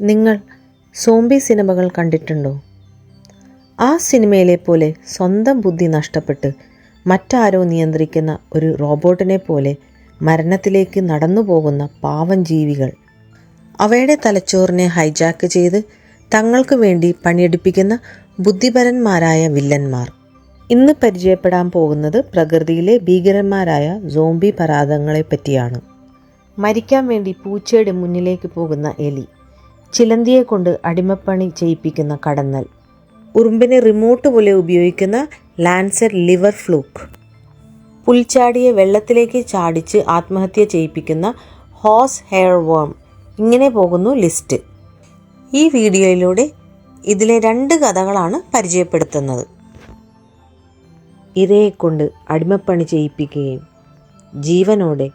നിങ്ങൾ സോംബി സിനിമകൾ കണ്ടിട്ടുണ്ടോ? ആ സിനിമയിലെ പോലെ സ്വന്തം ബുദ്ധി നഷ്ടപ്പെട്ട് മറ്റാരോ നിയന്ത്രിക്കുന്ന ഒരു റോബോട്ടിനെ പോലെ മരണത്തിലേക്ക് നടന്നു പോകുന്ന പാവം ജീവികൾ. അവയുടെ തലച്ചോറിനെ ഹൈജാക്ക് ചെയ്ത് തങ്ങൾക്ക് വേണ്ടി പണിയെടുപ്പിക്കുന്ന ബുദ്ധിപരന്മാരായ വില്ലന്മാർ. ഇന്ന് പരിചയപ്പെടാൻ പോകുന്നത് പ്രകൃതിയിലെ ഭീകരന്മാരായ സോംബി പരാതങ്ങളെ പറ്റിയാണ് മരിക്കാൻ വേണ്ടി പൂച്ചയുടെ മുന്നിലേക്ക് പോകുന്ന എലി. ചിലന്തിയെ കൊണ്ട് അടിമപ്പണി ചെയ്യിപ്പിക്കുന്ന കടന്നൽ. ഉറുമ്പിനെ റിമോട്ട് പോലെ ഉപയോഗിക്കുന്ന ലാൻസർ ലിവർ ഫ്ലൂക്ക്. പുൽച്ചാടിയെ വെള്ളത്തിലേക്ക് ചാടിച്ച് ആത്മഹത്യ ചെയ്യിപ്പിക്കുന്ന ഹോസ് ഹെയർ വേം ഇങ്ങനെ പോകുന്നു ലിസ്റ്റ്. ഈ വീഡിയോയിലൂടെ ഇതിലെ രണ്ട് കഥകളാണ് പരിചയപ്പെടുത്തുന്നത്. ഇരയെ കൊണ്ട് അടിമപ്പണി ചെയ്യിപ്പിക്കുകയും ജീവനോടെ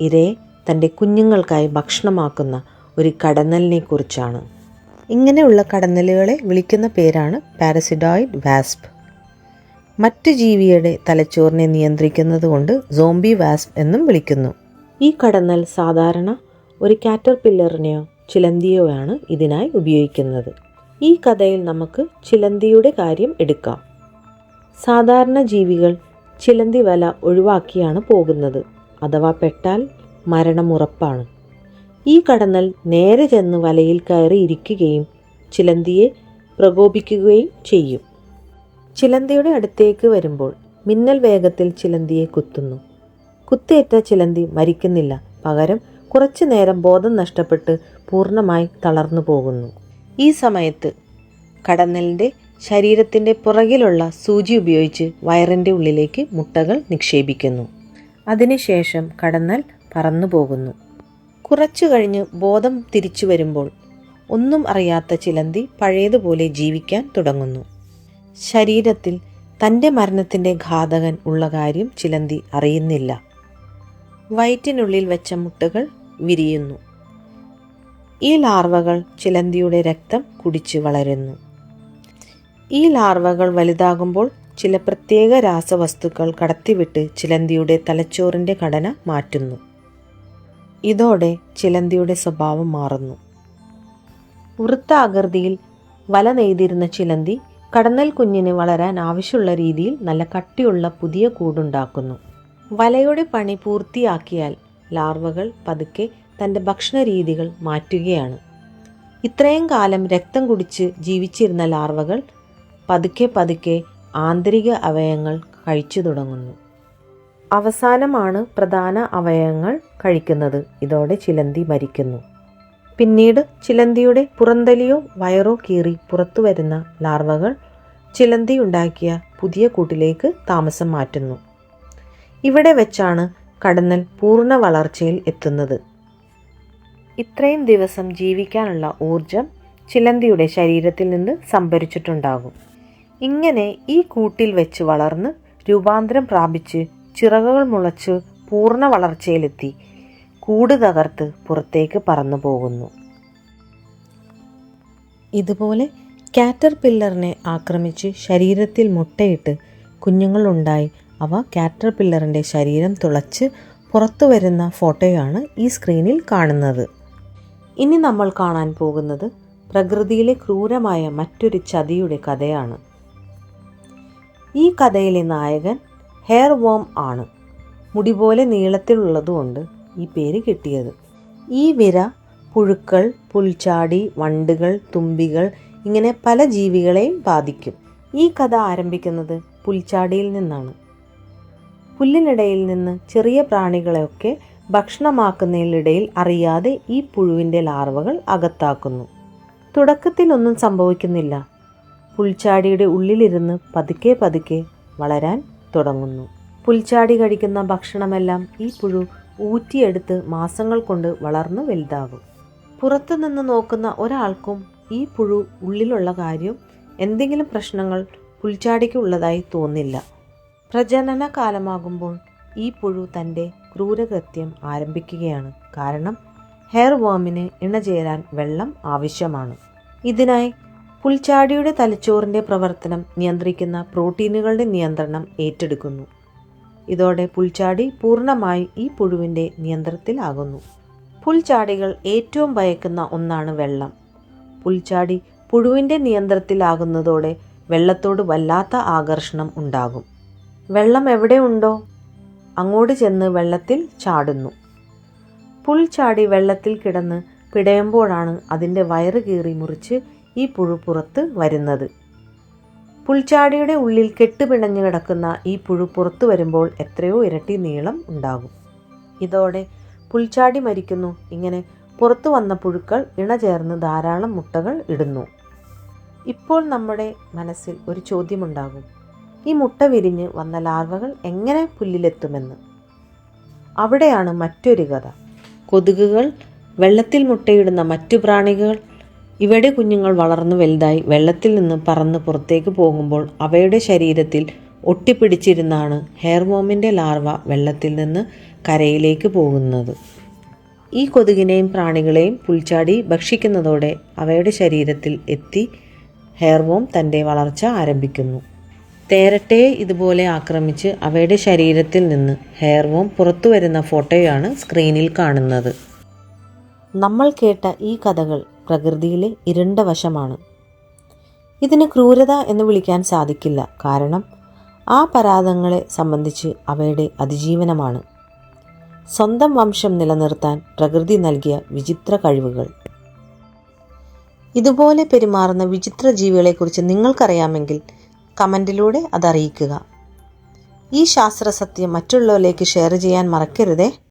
ഇരയെ തന്റെ കുഞ്ഞുങ്ങൾക്കായി ഭക്ഷണമാക്കുന്ന ഒരു കടന്നലിനെ കുറിച്ചാണ് ഇങ്ങനെയുള്ള കടന്നലുകളെ വിളിക്കുന്ന പേരാണ് പാരസിഡോയിഡ് വാസ്പ്. മറ്റു ജീവിയുടെ തലച്ചോറിനെ നിയന്ത്രിക്കുന്നത് കൊണ്ട് സോംബി വാസ്പ് എന്നും വിളിക്കുന്നു. ഈ കടന്നൽ സാധാരണ ഒരു കാറ്റർ പില്ലറിനെയോ ചിലന്തിയോ ആണ് ഇതിനായി ഉപയോഗിക്കുന്നത്. ഈ കഥയിൽ നമുക്ക് ചിലന്തിയുടെ കാര്യം എടുക്കാം. സാധാരണ ജീവികൾ ചിലന്തി വല ഒഴിവാക്കിയാണ് പോകുന്നത്. അഥവാ പെട്ടാൽ മരണം ഉറപ്പാണ് ഈ കടന്നൽ നേരെ ചെന്ന് വലയിൽ കയറി ഇരിക്കുകയും ചിലന്തിയെ പ്രകോപിക്കുകയും ചെയ്യും. ചിലന്തിയുടെ അടുത്തേക്ക് വരുമ്പോൾ മിന്നൽ വേഗത്തിൽ ചിലന്തിയെ കുത്തുന്നു. കുത്തേറ്റ ചിലന്തി മരിക്കുന്നില്ല. പകരം കുറച്ചു നേരം ബോധം നഷ്ടപ്പെട്ട് പൂർണമായി തളർന്നു പോകുന്നു. ഈ സമയത്ത് കടന്നലിന്റെ ശരീരത്തിന്റെ പുറകിലുള്ള സൂചി ഉപയോഗിച്ച് വയറിന്റെ ഉള്ളിലേക്ക് മുട്ടകൾ നിക്ഷേപിക്കുന്നു. അതിനുശേഷം കടന്നൽ പറന്നു പോകുന്നു കുറച്ചു കഴിഞ്ഞ് ബോധം തിരിച്ചു വരുമ്പോൾ ഒന്നും അറിയാത്ത ചിലന്തി പഴയതുപോലെ ജീവിക്കാൻ തുടങ്ങുന്നു. ശരീരത്തിൽ തന്റെ മരണത്തിന്റെ ഘാതകൻ ഉള്ള കാര്യം ചിലന്തി അറിയുന്നില്ല. വയറ്റിനുള്ളിൽ വെച്ച മുട്ടകൾ വിരിയുന്നു. ഈ ലാർവകൾ ചിലന്തിയുടെ രക്തം കുടിച്ച് വളരുന്നു. ഈ ലാർവകൾ വലുതാകുമ്പോൾ ചില പ്രത്യേക രാസവസ്തുക്കൾ കടത്തിവിട്ട് ചിലന്തിയുടെ തലച്ചോറിന്റെ ഘടന മാറ്റുന്നു. ഇതോടെ ചിലന്തിയുടെ സ്വഭാവം മാറുന്നു. വൃത്താകൃതിയിൽ വല നെയ്തിരുന്ന ചിലന്തി കടന്നൽ കുഞ്ഞിന് വളരാൻ ആവശ്യമുള്ള രീതിയിൽ നല്ല കട്ടിയുള്ള പുതിയ കൂടുണ്ടാക്കുന്നു. വലയുടെ പണി പൂർത്തിയാക്കിയാൽ ലാർവകൾ പതുക്കെ തന്റെ ഭക്ഷണ രീതികൾ മാറ്റുകയാണ്. ഇത്രയും കാലം രക്തം കുടിച്ച് ജീവിച്ചിരുന്ന ലാർവകൾ പതുക്കെ പതുക്കെ ആന്തരിക അവയവങ്ങൾ കഴിച്ചു തുടങ്ങുന്നു. അവസാനമാണ് പ്രധാന അവയവങ്ങൾ കഴിക്കുന്നത്. ഇതോടെ ചിലന്തി മരിക്കുന്നു. പിന്നീട് ചിലന്തിയുടെ പുറന്തലിയോ വയറോ കീറി പുറത്തു വരുന്ന ലാർവകൾ ചിലന്തി ഉണ്ടാക്കിയ പുതിയ കൂട്ടിലേക്ക് താമസം മാറ്റുന്നു. ഇവിടെ വെച്ചാണ് കടന്നൽ പൂർണ വളർച്ചയിൽ എത്തുന്നത്. ഇത്രയും ദിവസം ജീവിക്കാനുള്ള ഊർജം ചിലന്തിയുടെ ശരീരത്തിൽ നിന്ന് സംഭരിച്ചിട്ടുണ്ടാകും. ഇങ്ങനെ ഈ കൂട്ടിൽ വെച്ച് വളർന്ന് രൂപാന്തരം പ്രാപിച്ച് ചിറകുകൾ മുളച്ച് പൂർണ വളർച്ചയിലെത്തി. കൂട് തകർത്ത് പുറത്തേക്ക് പറന്നു പോകുന്നു. ഇതുപോലെ കാറ്റർ പില്ലറിനെ ആക്രമിച്ച് ശരീരത്തിൽ മുട്ടയിട്ട് കുഞ്ഞുങ്ങളുണ്ടായി. അവ കാറ്റർ പില്ലറിന്റെ ശരീരം തുളച്ച് പുറത്തു വരുന്ന ഫോട്ടോയാണ് ഈ സ്ക്രീനിൽ കാണുന്നത്. ഇനി നമ്മൾ കാണാൻ പോകുന്നത് പ്രകൃതിയിലെ ക്രൂരമായ മറ്റൊരു ചതിയുടെ കഥയാണ്. ഈ കഥയിലെ നായകൻ ഹെയർ വോം ആണ്. മുടി പോലെ നീളത്തിലുള്ളതുകൊണ്ട് ഈ പേര് കിട്ടിയത്. ഈ വിര പുഴുക്കൾ പുൽച്ചാടി വണ്ടുകൾ തുമ്പികൾ ഇങ്ങനെ പല ജീവികളെയും ബാധിക്കും. ഈ കഥ ആരംഭിക്കുന്നത് പുൽച്ചാടിയിൽ നിന്നാണ്. പുല്ലിനിടയിൽ നിന്ന് ചെറിയ പ്രാണികളെയൊക്കെ ഭക്ഷണമാക്കുന്നതിനിടയിൽ അറിയാതെ ഈ പുഴുവിന്റെ ലാർവകൾ അകത്താക്കുന്നു. തുടക്കത്തിൽ ഒന്നും സംഭവിക്കുന്നില്ല. പുൽച്ചാടിയുടെ ഉള്ളിലിരുന്ന് പതുക്കെ പതുക്കെ വളരാൻ തുടങ്ങുന്നു. പുൽച്ചാടി കഴിക്കുന്ന ഭക്ഷണമെല്ലാം ഈ പുഴു ഊറ്റിയെടുത്ത് മാസങ്ങൾ കൊണ്ട് വളർന്നു വലുതാകും. പുറത്തുനിന്ന് നോക്കുന്ന ഒരാൾക്കും ഈ പുഴു ഉള്ളിലുള്ള കാര്യം എന്തെങ്കിലും പ്രശ്നങ്ങൾ പുൽച്ചാടിക്ക് ഉള്ളതായി തോന്നില്ല. പ്രജനന കാലമാകുമ്പോൾ ഈ പുഴു തന്റെ ക്രൂരകൃത്യം ആരംഭിക്കുകയാണ്. കാരണം ഹെയർ വോമിന് ഇണചേരാൻ വെള്ളം ആവശ്യമാണ്. ഇതിനായി പുൽച്ചാടിയുടെ തലച്ചോറിന്റെ പ്രവർത്തനം നിയന്ത്രിക്കുന്ന പ്രോട്ടീനുകളുടെ നിയന്ത്രണം ഏറ്റെടുക്കുന്നു. ഇതോടെ പുൽച്ചാടി പൂർണമായി ഈ പുഴുവിന്റെ നിയന്ത്രണത്തിലാകുന്നു. പുൽച്ചാടികൾ ഏറ്റവും ഭയക്കുന്ന ഒന്നാണ് വെള്ളം. പുൽച്ചാടി പുഴുവിന്റെ നിയന്ത്രണത്തിലാകുന്നതോടെ വെള്ളത്തോട് വല്ലാത്ത ആകർഷണം ഉണ്ടാകും. വെള്ളം എവിടെയുണ്ടോ അങ്ങോട്ട് ചെന്ന് വെള്ളത്തിൽ ചാടുന്നു. പുൽച്ചാടി വെള്ളത്തിൽ കിടന്ന് പിടയുമ്പോഴാണ് അതിന്റെ വയറ് കീറി മുറിച്ച് ഈ പുഴു പുറത്ത് വരുന്നത്. പുൽച്ചാടിയുടെ ഉള്ളിൽ കെട്ടുപിണഞ്ഞു കിടക്കുന്ന ഈ പുഴു പുറത്തു വരുമ്പോൾ എത്രയോ ഇരട്ടി നീളം ഉണ്ടാകും. ഇതോടെ പുൽച്ചാടി മരിക്കുന്നു. ഇങ്ങനെ പുറത്തു വന്ന പുഴുക്കൾ ഇണചേർന്ന് ധാരാളം മുട്ടകൾ ഇടുന്നു. ഇപ്പോൾ നമ്മുടെ മനസ്സിൽ ഒരു ചോദ്യമുണ്ടാകും. ഈ മുട്ട വിരിഞ്ഞ് വന്ന ലാർവകൾ എങ്ങനെ പുല്ലിലെത്തുമെന്ന്. അവിടെയാണ് മറ്റൊരു കഥ. കൊതുകുകൾ വെള്ളത്തിൽ മുട്ടയിടുന്ന മറ്റു പ്രാണികൾ ഇവയുടെ കുഞ്ഞുങ്ങൾ വളർന്നു വലുതായി വെള്ളത്തിൽ നിന്ന് പറന്ന് പുറത്തേക്ക് പോകുമ്പോൾ അവയുടെ ശരീരത്തിൽ ഒട്ടിപ്പിടിച്ചിരുന്നാണ് ഹെയർവോമിന്റെ ലാർവ വെള്ളത്തിൽ നിന്ന് കരയിലേക്ക് പോകുന്നത്. ഈ കൊതുകിനെയും പ്രാണികളെയും പുൽച്ചാടി ഭക്ഷിക്കുന്നതോടെ അവയുടെ ശരീരത്തിൽ എത്തി ഹെയർവോം തന്റെ വളർച്ച ആരംഭിക്കുന്നു. തേരട്ടയെ ഇതുപോലെ ആക്രമിച്ച് അവയുടെ ശരീരത്തിൽ നിന്ന് ഹെയർവോം പുറത്തു വരുന്ന ഫോട്ടോയാണ് സ്ക്രീനിൽ കാണുന്നത്. നമ്മൾ കേട്ട ഈ കഥകൾ പ്രകൃതിയിലെ ഇരുണ്ട വശമാണ്. ഇതിന് ക്രൂരത എന്ന് വിളിക്കാൻ സാധിക്കില്ല. കാരണം ആ പരാതങ്ങളെ സംബന്ധിച്ച് അവയുടെ അതിജീവനമാണ്. സ്വന്തം വംശം നിലനിർത്താൻ പ്രകൃതി നൽകിയ വിചിത്ര കഴിവുകൾ. ഇതുപോലെ പെരുമാറുന്ന വിചിത്ര ജീവികളെക്കുറിച്ച് നിങ്ങൾക്കറിയാമെങ്കിൽ കമന്റിലൂടെ അതറിയിക്കുക. ഈ ശാസ്ത്ര സത്യം മറ്റുള്ളവരിലേക്ക് ഷെയർ ചെയ്യാൻ മറക്കരുതേ.